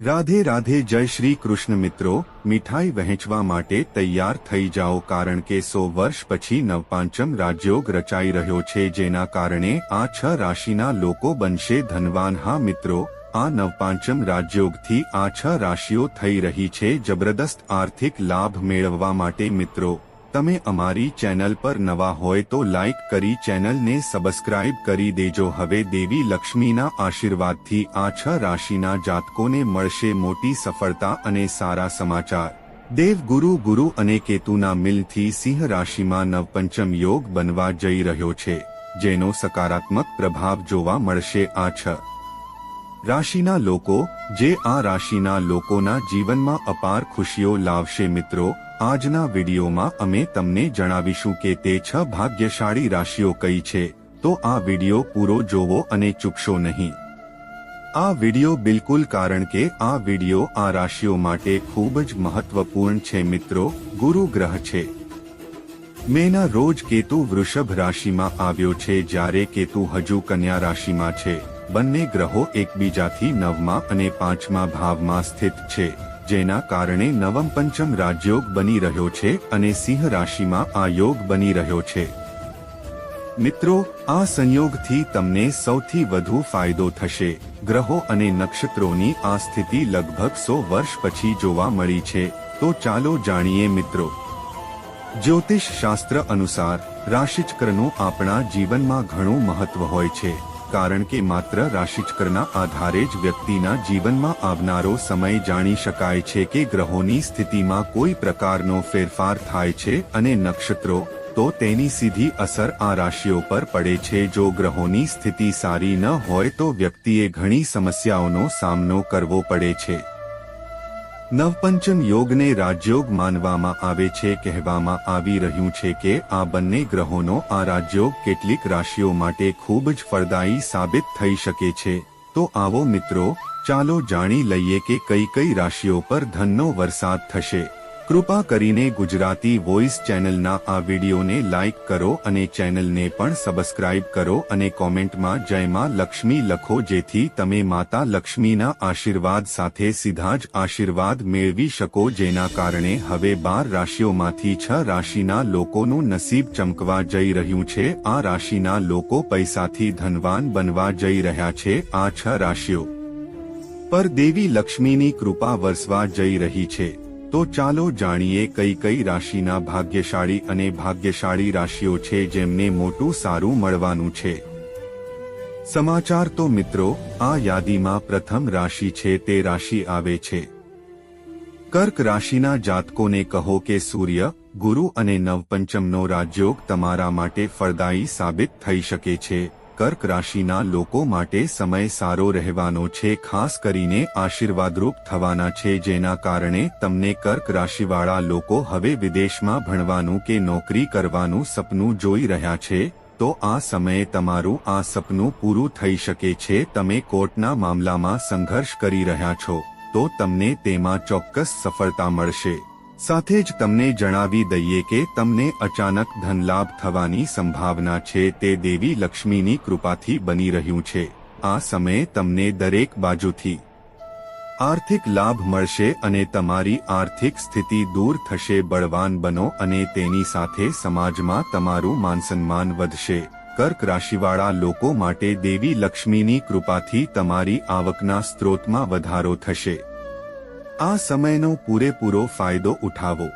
રાધે રાધે જય શ્રી કૃષ્ણ મિત્રો, મીઠાઈ વહેંચવા માટે તૈયાર થઈ જાઓ કારણ કે સો વર્ષ પછી નવપાંચમ રાજયોગ રચાઈ રહ્યો છે જેના કારણે આ છ રાશિના લોકો બનશે ધનવાન. હા મિત્રો, આ નવપાંચમ રાજયોગથી આ છ રાશિઓ થઈ રહી છે જબરદસ્ત આર્થિક લાભ મેળવવા માટે મિત્રો. તમે અમારી ચેનલ પર નવા હોય તો લાઈક કરી ચેનલને સબસ્ક્રાઇબ કરી દેજો. હવે દેવી લક્ષ્મીના આશીર્વાદથી આ છ રાશિના જાતકોને મળશે મોટી સફળતા અને સારા સમાચાર. દેવગુરુ ગુરુ અને કેતુના મિલથી સિંહ રાશિમાં નવપંચમ યોગ બનવા જઈ રહ્યો છે, જેનો સકારાત્મક પ્રભાવ જોવા મળશે આ છ. રાશિના લોકો, જે આ રાશિના લોકોના જીવનમાં અપાર ખુશીઓ લાવશે મિત્રો, આજના વિડીયોમાં અમે તમને જણાવીશું કે તે છ ભાગ્યશાળી રાશિઓ કઈ છે, તો આ વીડિયો પૂરો જોવો અને ચૂકશો નહીં. આ વીડિયો બિલકુલ કારણ કે આ વીડિયો આ રાશિઓ માટે ખૂબ જ મહત્વપૂર્ણ છે મિત્રો, ગુરુ ગ્રહ છે. મેના રોજ કેતુ વૃષભ રાશિમાં આવ્યો છે જ્યારે કેતુ હજુ કન્યા રાશિમાં છે. બંને ગ્રહો એકબીજાથી નવમા અને પાંચમા ભાવમાં સ્થિત છે, જેના કારણે નવમ પંચમ રાજયોગ બની રહ્યો છે અને સિંહ રાશિમાં આ યોગ બની રહ્યો છે. મિત્રો, આ સંયોગથી તમને સૌથી વધુ ફાયદો થશે. ગ્રહો અને નક્ષત્રોની આ સ્થિતિ લગભગ સો વર્ષ પછી જોવા મળી છે, તો ચાલો જાણીએ મિત્રો. જ્યોતિષ શાસ્ત્ર અનુસાર રાશિચક્રનું આપણા જીવનમાં ઘણું મહત્વ હોય છે. કારણ કે માત્ર રાશિચક્રના આધારે જ વ્યક્તિના જીવનમાં આવનારો સમય જાણી શકાય છે કે ગ્રહોની સ્થિતિમાં કોઈ પ્રકારનો ફેરફાર થાય છે અને નક્ષત્રો, તો તેની સીધી અસર આ રાશિઓ પર પડે છે. જો ગ્રહોની સ્થિતિ સારી ન હોય તો વ્યક્તિએ ઘણી સમસ્યાઓનો સામનો કરવો પડે છે. નવપંચમ યોગને રાજયોગ માનવામાં આવે છે કહેવામાં આવી રહ્યું છે કે આ બંને ગ્રહોનો આ રાજયોગ કેટલીક રાશિઓ માટે ખૂબ જ ફળદાયી સાબિત થઈ શકે છે. તો આવો મિત્રો, ચાલો જાણી લઈએ કે કઈ કઈ રાશિઓ પર ધનનો વરસાદ થશે. કૃપા કરીને ગુજરાતી વોઇસ ચેનલના આ વિડીયોને લાઇક કરો અને ચેનલને પણ સબસ્ક્રાઇબ કરો અને કોમેન્ટમાં જય માં લક્ષ્મી લખો જેથી તમે માતા લક્ષ્મીના આશીર્વાદ સાથે સીધા જ આશીર્વાદ મેળવી શકો જેના કારણે હવે બાર રાશિઓમાંથી છ રાશિના લોકોનું નસીબ ચમકવા જઈ રહ્યું છે. આ રાશિના લોકો પૈસાથી ધનવાન બનવા જઈ રહ્યા છે. આ છ રાશિઓ પર દેવી લક્ષ્મીની કૃપા વરસવા જઈ રહી છે. તો ચાલો જાણીએ કઈ કઈ રાશિના ભાગ્યશાળી અને ભાગ્યશાળી રાશિઓ છે જેમને મોટું સારું મળવાનું છે. સમાચાર તો મિત્રો, આ યાદીમાં પ્રથમ રાશિ છે તે રાશિ આવે છે. કર્ક રાશિના જાતકોને કહો કે સૂર્ય, ગુરુ અને નવપંચમનો રાજયોગ તમારા માટે ફળદાયી સાબિત થઈ શકે છે. કર્ક રાશિના લોકો માટે સમય સારો રહેવાનો છે, ખાસ કરીને આશીર્વાદરૂપ થવાના છે, જેના કારણે તમને કર્ક રાશિવાળા લોકો હવે વિદેશમાં ભણવાનું કે નોકરી કરવાનું સપનું જોઈ રહ્યા છે, તો આ સમયે તમારું આ સપનું પૂરું થઈ શકે છે, તમે કોર્ટના મામલામાં સંઘર્ષ કરી રહ્યા છો, તો તમને તેમાં ચોક્કસ સફળતા મળશે. સાથે જ તમને જણાવી દઈએ કે તમને અચાનક ધનલાભ થવાની સંભાવના છે, તે દેવી લક્ષ્મીની કૃપાથી બની રહ્યું છે. આ સમયે તમને દરેક બાજુથી આર્થિક લાભ મળશે અને તમારી આર્થિક સ્થિતિ દૂર થશે. બળવાન બનો અને તેની સાથે સમાજમાં તમારું માનસન્માન વધશે. કર્ક રાશિવાળા લોકો માટે દેવી લક્ષ્મીની કૃપાથી તમારી આવકના સ્ત્રોતમાં વધારો થશે. આ સમયનો પૂરેપૂરો ફાયદો ઉઠાવો.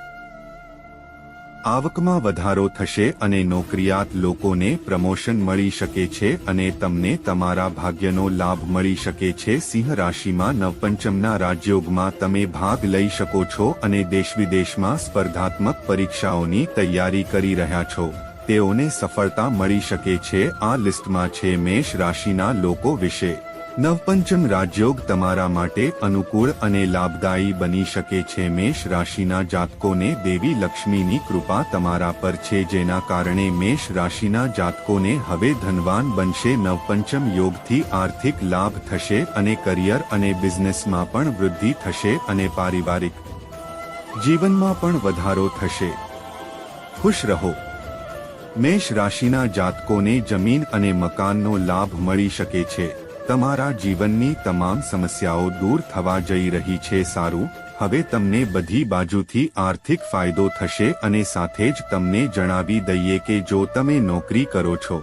આવકમાં વધારો થશે અને નોકરિયાત લોકોને પ્રમોશન મળી શકે છે અને તમને તમારા ભાગ્યનો લાભ મળી શકે છે. સિંહ રાશિમાં નવપંચમના રાજયોગમાં તમે ભાગ લઈ શકો છો અને દેશ વિદેશમાં સ્પર્ધાત્મક પરીક્ષાઓની તૈયારી કરી રહ્યા છો. તેઓને સફળતા મળી શકે છે. આ લિસ્ટમાં છે મેષ રાશિના લોકો વિશે. નવપંચમ રાજયોગ તમારા માટે અનુકૂળ અને લાભદાયી બની શકે છે. મેષ રાશિના જાતકોને દેવી લક્ષ્મીની કૃપા તમારા પર છે. જેના કારણે મેષ રાશિના જાતકોને હવે ધનવાન બનશે. નવપંચમ યોગથી આર્થિક લાભ થશે અને કરિયર અને બિઝનેસમાં પણ વૃદ્ધિ થશે અને પારિવારિક જીવનમાં પણ વધારો થશે. ખુશ રહો. મેષ રાશિના જાતકોને જમીન અને મકાનનો લાભ મળી શકે છે. તમારા જીવનની તમામ સમસ્યાઓ દૂર થવા જઈ રહી છે સારું, હવે તમને બધી બાજુથી આર્થિક ફાયદો થશે અને સાથે જ તમને જણાવી દઈએ કે જો તમે નોકરી કરો છો.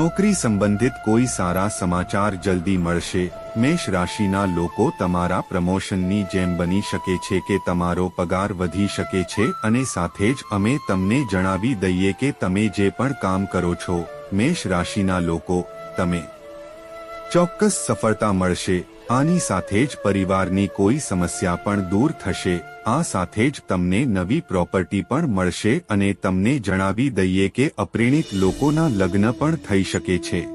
નોકરી સંબંધિત કોઈ સારા સમાચાર જલ્દી મળશે. મેષ રાશિના લોકો તમારા પ્રમોશનની જેમ બની શકે છે કે તમારો પગાર વધી શકે છે અને સાથે જ અમે તમને જણાવી દઈએ કે તમે જે પણ કામ કરો છો, મેષ રાશિના લોકો, તમે ચોક્કસ સફળતા મળશે. આની સાથે જ પરિવારની કોઈ સમસ્યા પણ દૂર થશે. આ સાથે જ તમને નવી પ્રોપર્ટી પણ મળશે અને તમને જણાવી દઈએ કે અપ્રેણિત લોકોના લગ્ન પણ થઈ શકે છે.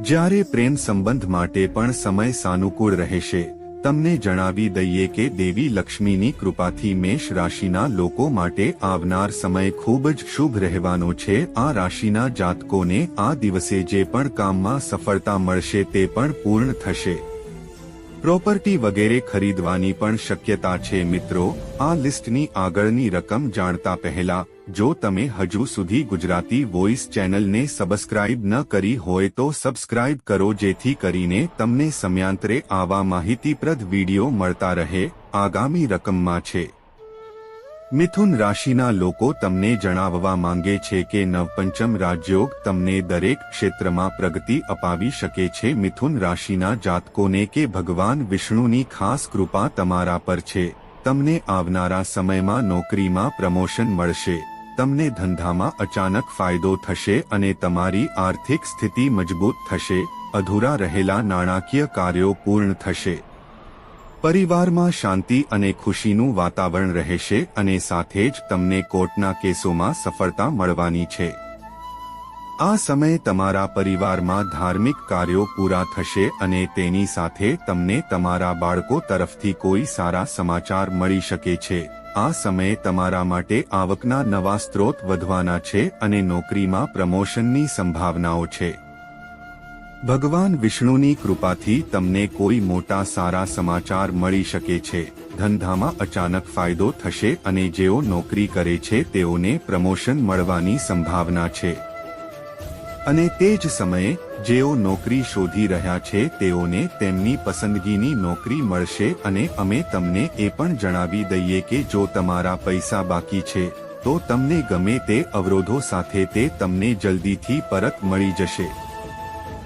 જ્યારે પ્રેમ સંબંધ માટે પણ સમય સાનુકૂળ રહેશે. તમને જણાવી દઈએ કે દેવી લક્ષ્મીની કૃપાથી મેષ રાશિના લોકો માટે આવનાર સમય ખૂબ જ શુભ રહેવાનો છે. આ રાશિના જાતકોને આ દિવસે જે પણ કામમાં સફળતા મળશે તે પણ પૂર્ણ થશે. પ્રોપર્ટી વગેરે ખરીદવાની પણ શક્યતા છે મિત્રો. આ લિસ્ટની આગળની રકમ જાણતા પહેલા, જો તમે હજુ સુધી ગુજરાતી વોઇસ ચેનલને સબસ્ક્રાઇબ ન કરી હોય તો સબસ્ક્રાઇબ કરો જેથી કરીને તમને સમયાંતરે આવા માહિતીપ્રદ વીડિયો મળતા રહે. આગામી રકમમાં છે. મિથુન રાશિના લોકો તમને જણાવવા માંગે છે કે નવપંચમ રાજયોગ તમને દરેક ક્ષેત્રમાં પ્રગતિ અપાવી શકે છે. મિથુન રાશિના જાતકોને કે ભગવાન વિષ્ણુની ખાસ કૃપા તમારા પર છે. તમને આવનારા સમયમાં નોકરીમાં પ્રમોશન મળશે. તમને ધંધામાં અચાનક ફાયદો થશે અને તમારી આર્થિક સ્થિતિ મજબૂત થશે. અધૂરા રહેલા નાણાકીય કાર્યો પૂર્ણ થશે. પરિવારમાં શાંતિ અને ખુશીનું વાતાવરણ રહેશે અને સાથે જ તમને કોર્ટના કેસોમાં સફળતા મળવાની છે. આ સમયે તમારા પરિવારમાં ધાર્મિક કાર્યો પૂરા થશે અને તેની સાથે તમને તમારા બાળકો તરફથી કોઈ સારા સમાચાર મળી શકે છે. આ સમયે તમારા માટે આવકના નવા સ્ત્રોત વધવાના છે અને નોકરીમાં પ્રમોશનની સંભાવનાઓ છે. ભગવાન વિષ્ણુની કૃપાથી તમને કોઈ મોટા સારા સમાચાર મળી શકે છે. ધંધામાં અચાનક ફાયદો થશે અને જેઓ નોકરી કરે છે તેઓને પ્રમોશન મળવાની સંભાવના છે. અને તે જ સમયે, જેઓ નોકરી શોધી રહ્યા છે તેઓને તેમની પસંદગીની નોકરી મળશે અને અમે તમને એ પણ જણાવી દઈએ કે જો તમારા પૈસા બાકી છે, તો તમને ગમે તે અવરોધો સાથે તે તમને જલ્દીથી પરત મળી જશે.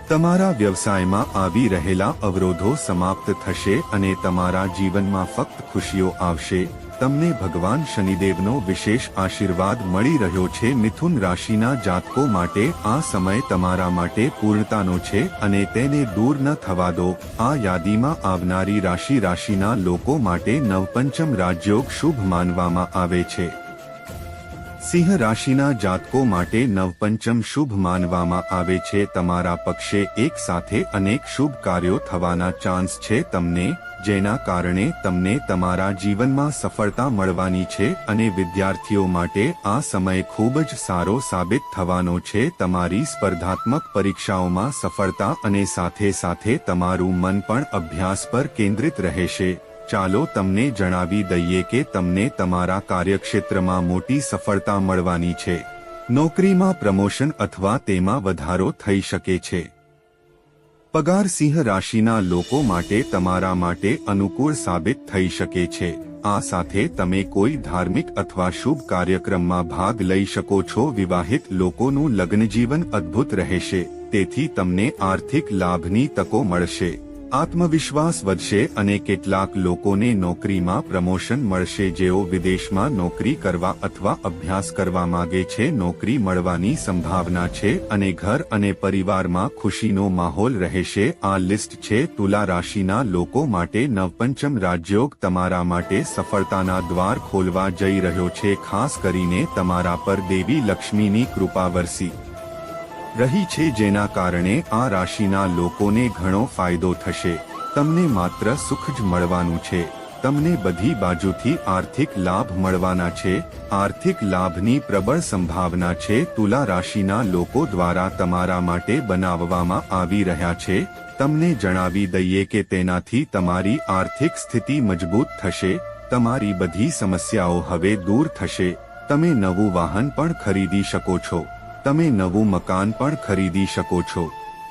તમારા વ્યવસાયમાં આવી રહેલા અવરોધો સમાપ્ત થશે અને તમારા જીવનમાં ફક્ત ખુશીઓ આવશે. તમને ભગવાન શનિદેવનો વિશેષ આશીર્વાદ મળી રહ્યો છે. મિથુન રાશિના જાતકો માટે આ સમય તમારા માટે પૂર્ણતાનો છે અને તેને દૂર ન થવા દો. આ યાદીમાં આવનારી રાશિ રાશિના લોકો માટે નવપંચમ રાજયોગ શુભ માનવામાં આવે છે. સિંહ રાશિના જાતકો માટે નવપંચમ શુભ માનવામાં આવે છે. તમારા પક્ષે એક સાથે અનેક શુભ કાર્યો થવાના ચાન્સ છે તમને, જેના કારણે તમને તમારા જીવનમાં સફળતા મળવાની છે અને વિદ્યાર્થીઓ માટે આ સમય ખૂબ જ સારો સાબિત થવાનો છે. તમારી સ્પર્ધાત્મક પરીક્ષાઓમાં સફળતા અને સાથે સાથે તમારું મન પણ અભ્યાસ પર કેન્દ્રિત રહેશે. ચાલો તમને જણાવી દઈએ કે તમને તમારા કાર્યક્ષેત્રમાં મોટી સફળતા મળવાની છે. નોકરીમાં પ્રમોશન અથવા તેમાં વધારો થઈ શકે છે. પગાર સિંહ રાશિના લોકો માટે તમારા માટે અનુકૂળ સાબિત થઈ શકે છે. આ સાથે તમે કોઈ ધાર્મિક અથવા શુભ કાર્યક્રમમાં ભાગ લઈ શકો છો. વિવાહિત લોકોનું લગ્નજીવન અદ્ભુત રહેશે. તેથી તમને આર્થિક લાભની તકો મળશે. આત્મવિશ્વાસ વધશે અને કેટલાક લોકોને નોકરીમાં પ્રમોશન મળશે જેઓ વિદેશમાં નોકરી કરવા અથવા અભ્યાસ કરવા માગે છે, નોકરી મળવાની સંભાવના છે અને ઘર અને પરિવારમાં ખુશીનો માહોલ રહેશે. આ લિસ્ટ છે, તુલા રાશિના લોકો માટે નવપંચમ રાજયોગ તમારા માટે સફળતાના દ્વાર ખોલવા જઈ રહ્યો છે, ખાસ કરીને તમારા પર દેવી લક્ષ્મીની કૃપા વરસી. રહી છે જેના કારણે આ રાશિના લોકોને ઘણો ફાયદો થશે. તમને માત્ર સુખ જ મળવાનું છે. તમને બધી બાજુથી આર્થિક લાભ મળવાના છે. આર્થિક લાભની પ્રબળ સંભાવના છે. તુલા રાશિના લોકો દ્વારા તમારા માટે બનાવવામાં આવી રહ્યા છે. તમને જણાવી દઈએ કે તેનાથી તમારી આર્થિક સ્થિતિ મજબૂત થશે. તમારી બધી સમસ્યાઓ હવે દૂર થશે. તમે નવું વાહન પણ ખરીદી શકો છો. તમે નવું મકાન પણ ખરીદી શકો છો.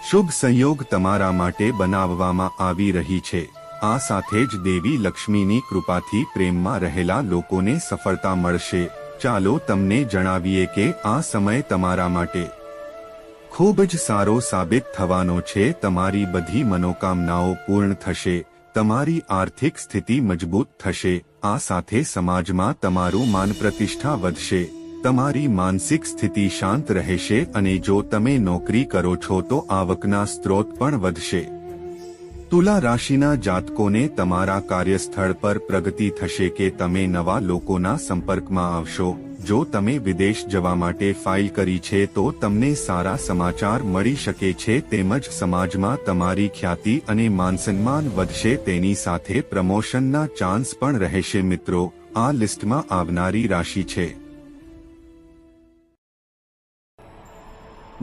શુભ સંયોગ તમારા માટે બનાવવામાં આવી રહી છે. આ સાથે જ દેવી લક્ષ્મીની કૃપાથી પ્રેમમાં રહેલા લોકોને સફળતા મળશે. ચાલો તમને જણાવીએ કે આ સમય તમારા માટે ખૂબ જ સારો સાબિત થવાનો છે. તમારી બધી મનોકામનાઓ પૂર્ણ થશે. તમારી આર્થિક સ્થિતિ મજબૂત થશે. આ સાથે સમાજમાં તમારું માન પ્રતિષ્ઠા વધશે. તમારી માનસિક સ્થિતિ શાંત રહેશે અને જો તમે નોકરી કરો છો તો આવકના સ્ત્રોત પણ વધશે. તુલા રાશિના જાતકોને તમારા કાર્યસ્થળ પર પ્રગતિ થશે કે તમે નવા લોકોના સંપર્કમાં આવશો. જો તમે વિદેશ જવા માટે ફાઇલ કરી છે તો તમને સારા સમાચાર મળી શકે છે તેમજ સમાજમાં તમારી ખ્યાતિ અને માનસન્માન વધશે તેની સાથે પ્રમોશનના ચાન્સ પણ રહેશે મિત્રો. આ લિસ્ટમાં આવનારી રાશિ છે.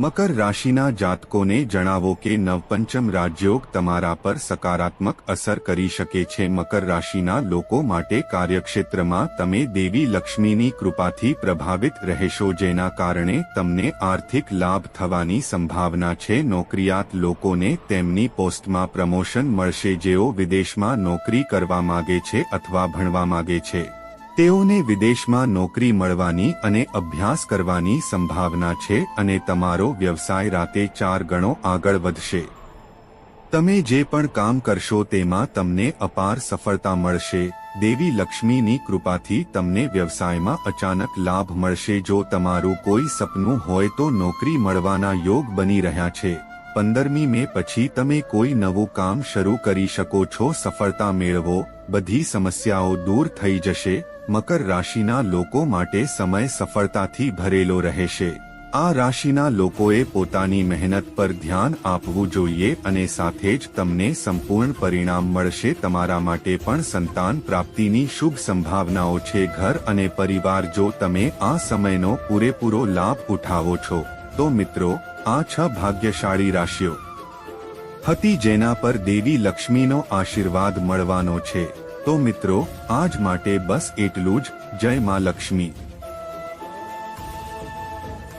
મકર રાશિના જાતકોને જણાવો કે નવપંચમ રાજયોગ તમારા પર સકારાત્મક અસર કરી શકે છે. મકર રાશિના લોકો માટે કાર્યક્ષેત્રમાં તમે દેવી લક્ષ્મીની કૃપાથી પ્રભાવિત રહેશો, જેના કારણે તમને આર્થિક લાભ થવાની સંભાવના છે. નોકરિયાત લોકોને તેમની પોસ્ટમાં પ્રમોશન મળશે, જેઓ વિદેશમાં નોકરી કરવા માગે છે અથવા ભણવા માગે છે. તેઓને વિદેશમાં નોકરી મળવાની અને અભ્યાસ કરવાની સંભાવના છે અને તમારો વ્યવસાય રાતે ચાર ગણો આગળ વધશે. તમે જે પણ કામ કરશો તેમાં તમને અપાર સફળતા મળશે. દેવી લક્ષ્મીની કૃપાથી તમને વ્યવસાયમાં અચાનક લાભ મળશે. જો તમારું કોઈ સપનું હોય તો નોકરી મળવાના યોગ બની રહ્યા છે. પંદરમી મે પછી તમે કોઈ નવું કામ શરૂ કરી શકો છો. સફળતા મેળવો. બધી સમસ્યાઓ દૂર થઈ જશે. મકર રાશિના લોકો માટે સમય સફળતાથી ભરેલો રહેશે. આ રાશિના લોકોએ પોતાની મહેનત પર ધ્યાન આપવું જોઈએ અને સાથે જ તમને સંપૂર્ણ પરિણામ મળશે. તમારા માટે પણ સંતાન પ્રાપ્તિની શુભ સંભાવનાઓ છે. ઘર અને પરિવાર, જો તમે આ સમયનો પૂરેપૂરો લાભ ઉઠાવો છો, તો મિત્રો, આ છ ભાગ્યશાળી રાશિઓ. હતી જેના પર દેવી લક્ષ્મીનો આશીર્વાદ મળવાનો છે. તો મિત્રો આજ માટે બસ એટલું જ. જય માં લક્ષ્મી.